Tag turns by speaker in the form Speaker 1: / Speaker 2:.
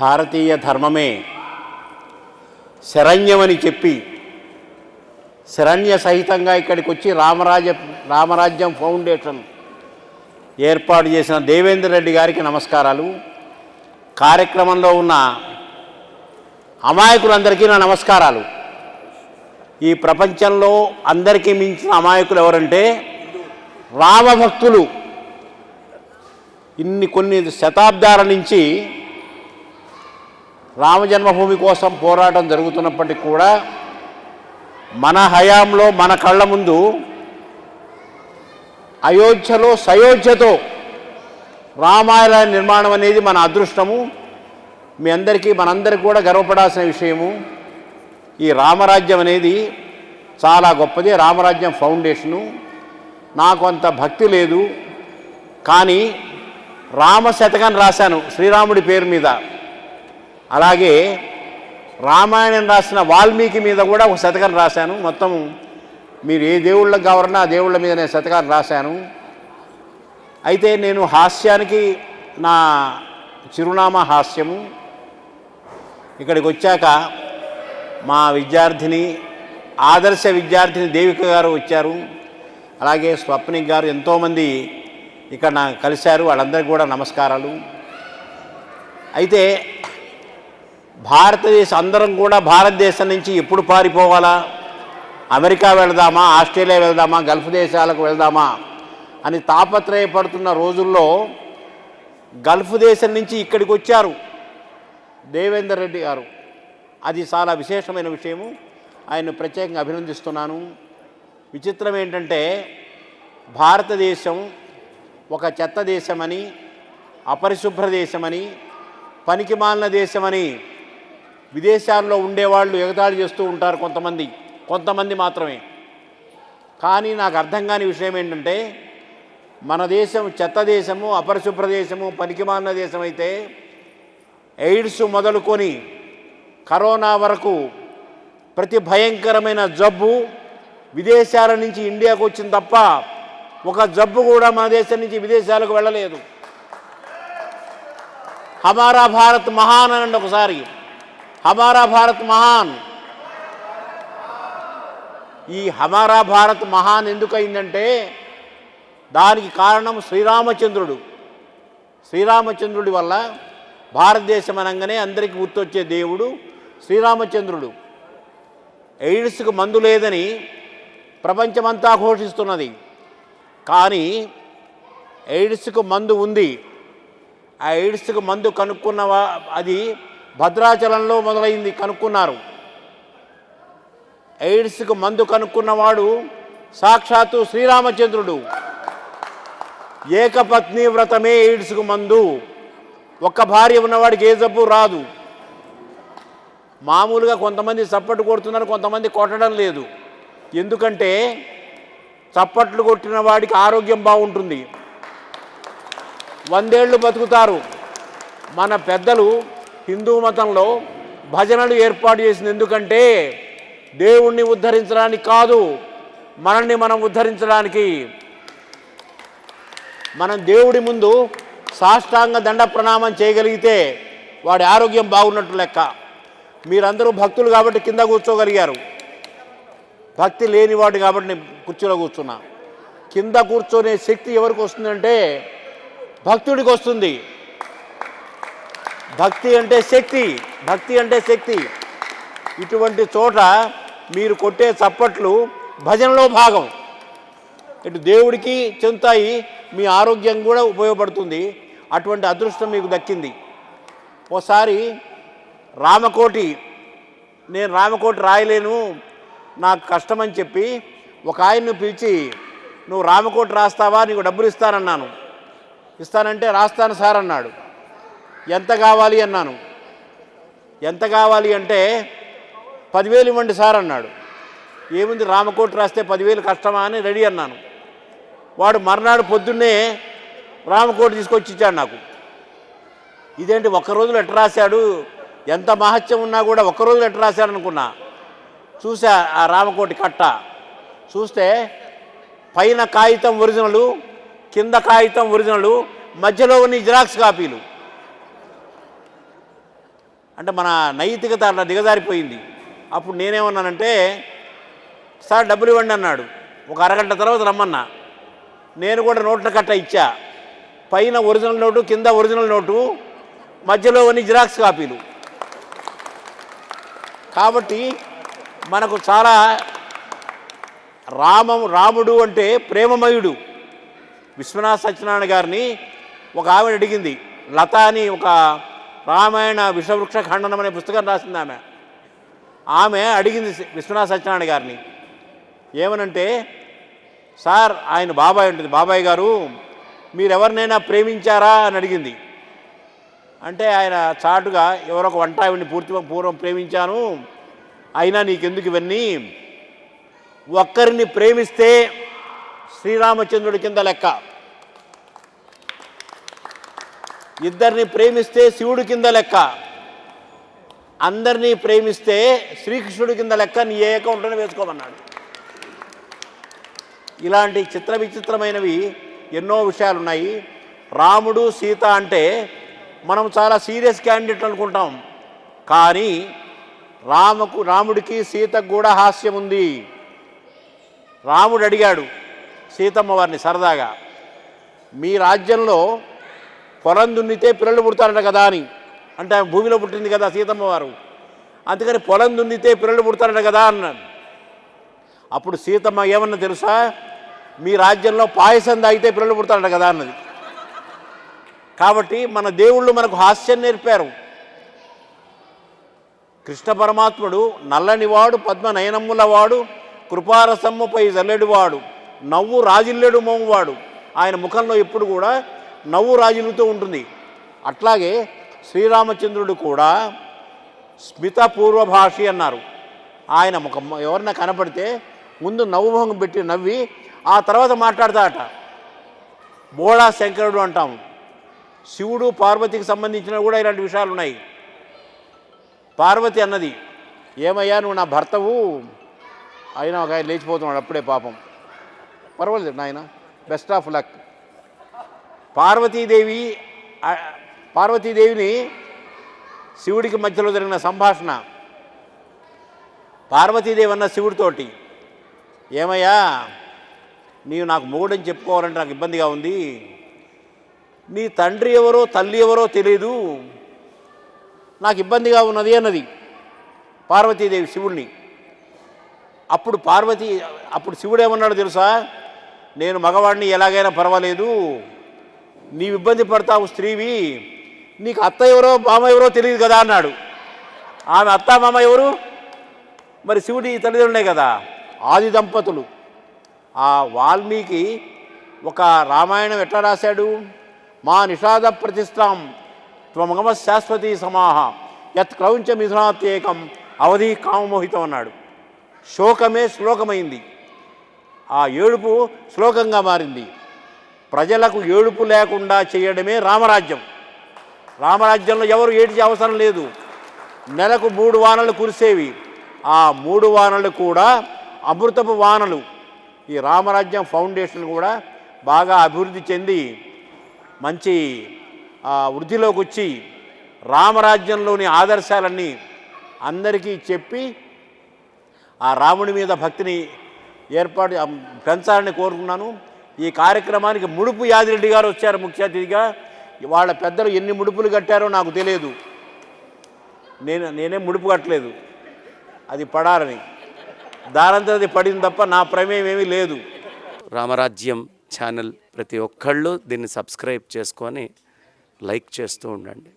Speaker 1: భారతీయ ధర్మమే శరణ్యమని చెప్పి శరణ్య సహితంగా ఇక్కడికి వచ్చి రామరాజ రామరాజ్యం ఫౌండేషన్ ఏర్పాటు చేసిన దేవేందర్ రెడ్డి గారికి నమస్కారాలు. కార్యక్రమంలో ఉన్న అమాయకులందరికీ నా నమస్కారాలు. ఈ ప్రపంచంలో అందరికీ మించిన అమాయకులు ఎవరంటే రామభక్తులు. ఇన్ని కొన్ని శతాబ్దాల నుంచి రామజన్మభూమి కోసం పోరాటం జరుగుతున్నప్పటికీ కూడా మన హయాంలో మన కళ్ళ ముందు అయోధ్యలో సయోధ్యతో రామాయణ నిర్మాణం అనేది మన అదృష్టము. మీ అందరికీ మనందరికీ కూడా గర్వపడాల్సిన విషయము ఈ రామరాజ్యం అనేది చాలా గొప్పది. రామరాజ్యం ఫౌండేషను. నాకు అంత భక్తి లేదు. కానీ రామ శతకాన్ని రాశాను శ్రీరాముడి పేరు మీద. అలాగే రామాయణం రాసిన వాల్మీకి మీద కూడా ఒక శతకం రాశాను. మొత్తం మీరు ఏ దేవుళ్ళకి కావాలన్నా ఆ దేవుళ్ళ మీద నేను శతకాన్ని రాశాను. అయితే నేను హాస్యానికి నా చిరునామా హాస్యము. ఇక్కడికి వచ్చాక మా విద్యార్థిని ఆదర్శ విద్యార్థిని దేవిక గారు వచ్చారు. అలాగే స్వప్నిక్ గారు ఎంతోమంది ఇక్కడ నాకు కలిశారు. వాళ్ళందరికీ కూడా నమస్కారాలు. అయితే భారతదేశం అందరం కూడా భారతదేశం నుంచి ఎప్పుడు పారిపోవాలా? అమెరికా వెళదామా? ఆస్ట్రేలియా వెళ్దామా? గల్ఫ్ దేశాలకు వెళ్దామా? అని తాపత్రయపడుతున్న రోజుల్లో గల్ఫ్ దేశం నుంచి ఇక్కడికి వచ్చారు దేవేందర్ రెడ్డి గారు. అది చాలా విశేషమైన విషయము. ఆయన ప్రత్యేకంగా అభినందిస్తున్నాను. విచిత్రం ఏంటంటే భారతదేశం ఒక చెత్త దేశమని అపరిశుభ్ర దేశమని పనికిమాలిన దేశమని విదేశాల్లో ఉండేవాళ్ళు ఎగతాళి చేస్తూ ఉంటారు కొంతమంది. కొంతమంది మాత్రమే. కానీ నాకు అర్థం కాని విషయం ఏంటంటే మన దేశం చెత్త దేశము అపరిశుభ్ర దేశము పనికిమాలిన దేశం అయితే ఎయిడ్స్ మొదలుకొని కరోనా వరకు ప్రతి భయంకరమైన జబ్బు విదేశాల నుంచి ఇండియాకు వచ్చింది తప్ప ఒక జబ్బు కూడా మన దేశం నుంచి విదేశాలకు వెళ్ళలేదు. హమారా భారత్ మహాన్ అనండి ఒకసారి. హమారా భారత్ మహాన్. ఈ హమారా భారత్ మహాన్ ఎందుకయిందంటే దానికి కారణం శ్రీరామచంద్రుడు. శ్రీరామచంద్రుడి వల్ల భారతదేశం అనగానే అందరికీ గుర్తొచ్చే దేవుడు శ్రీరామచంద్రుడు. ఎయిడ్స్కు మందు లేదని ప్రపంచమంతా ఘోషిస్తున్నది. కానీ ఎయిడ్స్కు మందు ఉంది. ఆ ఎయిడ్స్కు మందు కనుక్కున్న అది భద్రాచలంలో మొదలైంది కనుక్కున్నారు. ఎయిడ్స్కు మందు కనుక్కున్నవాడు సాక్షాత్తు శ్రీరామచంద్రుడు. ఏకపత్ని వ్రతమే ఎయిడ్స్కు మందు. ఒక్క భార్య ఉన్నవాడికి ఏ జబ్బు రాదు. మామూలుగా కొంతమంది చప్పట్లు కొడుతున్నారు కొంతమంది కొట్టడం లేదు. ఎందుకంటే చప్పట్లు కొట్టిన వాడికి ఆరోగ్యం బాగుంటుంది. వందేళ్ళు బతుకుతారు. మన పెద్దలు హిందూ మతంలో భజనలు ఏర్పాటు చేసింది ఎందుకంటే దేవుణ్ణి ఉద్ధరించడానికి కాదు మనల్ని మనం ఉద్ధరించడానికి. మనం దేవుడి ముందు సాష్టాంగ దండ ప్రణామం చేయగలిగితే వాడి ఆరోగ్యం బాగున్నట్టు లెక్క. మీరందరూ భక్తులు కాబట్టి కింద కూర్చోగలిగారు. భక్తి లేనివాడు కాబట్టి నేను కుర్చీలో కూర్చున్నా. కింద కూర్చోనే శక్తి ఎవరికి వస్తుందంటే భక్తుడికి వస్తుంది. భక్తి అంటే శక్తి భక్తి అంటే శక్తి. ఇటువంటి చోట మీరు కొట్టే చప్పట్లు భజనలో భాగం. ఇటు దేవుడికి చెందుతాయి మీ ఆరోగ్యం కూడా ఉపయోగపడుతుంది. అటువంటి అదృష్టం మీకు దక్కింది. ఓసారి రామకోటి నేను రామకోటి రాయలేను నాకు కష్టమని చెప్పి ఒక ఆయన్ను పిలిచి నువ్వు రామకోటి రాస్తావా? నీకు డబ్బులు ఇస్తానన్నాను. ఇస్తానంటే రాస్తాను సార్ అన్నాడు. ఎంత కావాలి అన్నాను. ఎంత కావాలి అంటే పదివేలు ఇవ్వండి సార్ అన్నాడు. ఏముంది రామకోటి రాస్తే పదివేలు కష్టమా అని రెడీ అన్నాను. వాడు మర్నాడు పొద్దున్నే రామకోటి తీసుకొచ్చి ఇచ్చాడు నాకు. ఇదేంటి ఒక్క రోజులో ఎట్ట రాశాడు? ఎంత మహత్యం ఉన్నా కూడా ఒక్క రోజులో ఎట్ట రాశాడు అనుకున్నా. చూసా ఆ రామకోటి కట్ట. చూస్తే పైన కాగితం ఒరిజినలు కింద కాగితం ఒరిజినలు మధ్యలో ఉన్న జిరాక్స్ కాపీలు. అంటే మన నైతికత అట్లా దిగజారిపోయింది. అప్పుడు నేనేమన్నానంటే సార్ డబ్బులు ఇవ్వండి అన్నాడు. ఒక అరగంట తర్వాత రమ్మన్నా. నేను కూడా నోట్ల కట్ట ఇచ్చా. పైన ఒరిజినల్ నోటు కింద ఒరిజినల్ నోటు మధ్యలో కొన్ని జిరాక్స్ కాపీలు. కాబట్టి మనకు చాలా రామం రాముడు అంటే ప్రేమమయుడు. విశ్వనాథ సత్యనారాయణ గారిని ఒక ఆవిడ అడిగింది. లత అని ఒక రామాయణ విషవృక్ష ఖండనం అనే పుస్తకం రాసింది ఆమె. ఆమె అడిగింది విశ్వనాథ సత్యనారాయణ గారిని ఏమనంటే సార్ ఆయన బాబాయ్ ఉంటుంది బాబాయ్ గారు మీరెవరినైనా ప్రేమించారా? అని అడిగింది. అంటే ఆయన చాటుగా ఎవరొక వంటావిని పూర్తి పూర్వం ప్రేమించాను అయినా నీకెందుకు ఇవన్నీ? ఒక్కరిని ప్రేమిస్తే శ్రీరామచంద్రుడి కింద లెక్క. ఇద్దరిని ప్రేమిస్తే శివుడి కింద లెక్క. అందరినీ ప్రేమిస్తే శ్రీకృష్ణుడి కింద లెక్క నీ ఏ అకౌంట్లోనే వేసుకోమన్నాడు. ఇలాంటి చిత్ర విచిత్రమైనవి ఎన్నో విషయాలు ఉన్నాయి రాముడు సీత అంటే మనం చాలా సీరియస్ క్యాండిడేట్ అనుకుంటాం. కానీ రామకు రాముడికి సీతకు కూడా హాస్యం ఉంది. రాముడు అడిగాడు సీతమ్మ వారిని సరదాగా మీ రాజ్యంలో పొలం దున్నితే పిల్లలు పుడతారట కదా అని. అంటే ఆమె భూమిలో పుట్టింది కదా సీతమ్మ వారు. అందుకని పొలం దున్నితే పిల్లలు పుడతారట కదా అన్నాడు. అప్పుడు సీతమ్మ ఏమన్నా తెలుసా? మీ రాజ్యంలో పాయసం తాగితే పిల్లలు పుడతారట కదా అన్నది. కాబట్టి మన దేవుళ్ళు మనకు హాస్యం నేర్పారు. కృష్ణ పరమాత్ముడు నల్లనివాడు పద్మ నయనమ్ములవాడు కృపారసమ్ముపై జల్లెడివాడు నవ్వు రాజిల్లెడు మోమువాడు ఆయన ముఖంలో ఎప్పుడు కూడా నవ్వు రాజిల్లుతూ ఉంటుంది. అట్లాగే శ్రీరామచంద్రుడు కూడా స్మిత పూర్వభాషి అన్నారు. ఆయన ముఖం ఎవరన్నా కనపడితే ముందు నవ్వుభంగం పెట్టి నవ్వి ఆ తర్వాత మాట్లాడతాడట. బోళా శంకరుడు అంటాము శివుడు పార్వతికి సంబంధించిన కూడా ఇలాంటి విషయాలు ఉన్నాయి. పార్వతి అన్నది ఏమయ్యా నువ్వు నా భర్తవు? అయినా ఒక ఆయన లేచిపోతున్నాడు అప్పుడే పాపం. పర్వాలేదు నాయన బెస్ట్ ఆఫ్ లక్ పార్వతీదేవి పార్వతీదేవిని శివుడికి మధ్యలో జరిగిన సంభాషణ. పార్వతీదేవి అన్న శివుడితోటి ఏమయ్యా నీవు నాకు మొగుడని చెప్పుకోవాలంటే నాకు ఇబ్బందిగా ఉంది. నీ తండ్రి ఎవరో తల్లి ఎవరో తెలియదు నాకు ఇబ్బందిగా ఉన్నది అన్నది పార్వతీదేవి శివుణ్ణి. అప్పుడు పార్వతి అప్పుడు శివుడు ఏమన్నాడు తెలుసా? నేను మగవాడిని ఎలాగైనా పర్వాలేదు. నీవు ఇబ్బంది పడతావు స్త్రీవి నీకు అత్త ఎవరో మామ ఎవరో తెలియదు కదా అన్నాడు. ఆమె అత్త మామ ఎవరు? మరి శివుడి తల్లిదండ్రులే కదా. ఆది దంపతులు. ఆ వాల్మీకి ఒక రామాయణం ఎట్లా రాశాడు? మా నిషాద ప్రతిష్టాం త్వమగమ శాశ్వతీ సమాహ యత్ క్రౌంచ మిథునాత్యేకం అవధి కామమోహితం అన్నాడు. శోకమే శ్లోకమైంది. ఆ ఏడుపు శ్లోకంగా మారింది. ప్రజలకు ఏడుపు లేకుండా చేయడమే రామరాజ్యం. రామరాజ్యంలో ఎవరు ఏడ్చే అవసరం లేదు. నెలకు మూడు వానలు కురిసేవి. ఆ మూడు వానలు కూడా అమృతపు వానలు. ఈ రామరాజ్యం ఫౌండేషన్ కూడా బాగా అభివృద్ధి చెంది మంచి వృద్ధిలోకి వచ్చి రామరాజ్యంలోని ఆదర్శాలన్నీ అందరికీ చెప్పి ఆ రాముడి మీద భక్తిని ఏర్పాటు పెంచాలని కోరుకున్నాను. ఈ కార్యక్రమానికి ముడుపు యాదిరెడ్డి గారు వచ్చారు ముఖ్య అతిథిగా. వాళ్ళ పెద్దలు ఎన్ని ముడుపులు కట్టారో నాకు తెలియదు. నేను నేనే ముడుపు కట్టలేదు. అది పడాలని. దానంతా అది పడింది తప్ప నా ప్రమేయం ఏమీ లేదు.
Speaker 2: రామరాజ్యం ఛానల్ ప్రతి ఒక్కళ్ళు దీన్ని సబ్స్క్రైబ్ చేసుకొని లైక్ చేస్తూ ఉండండి.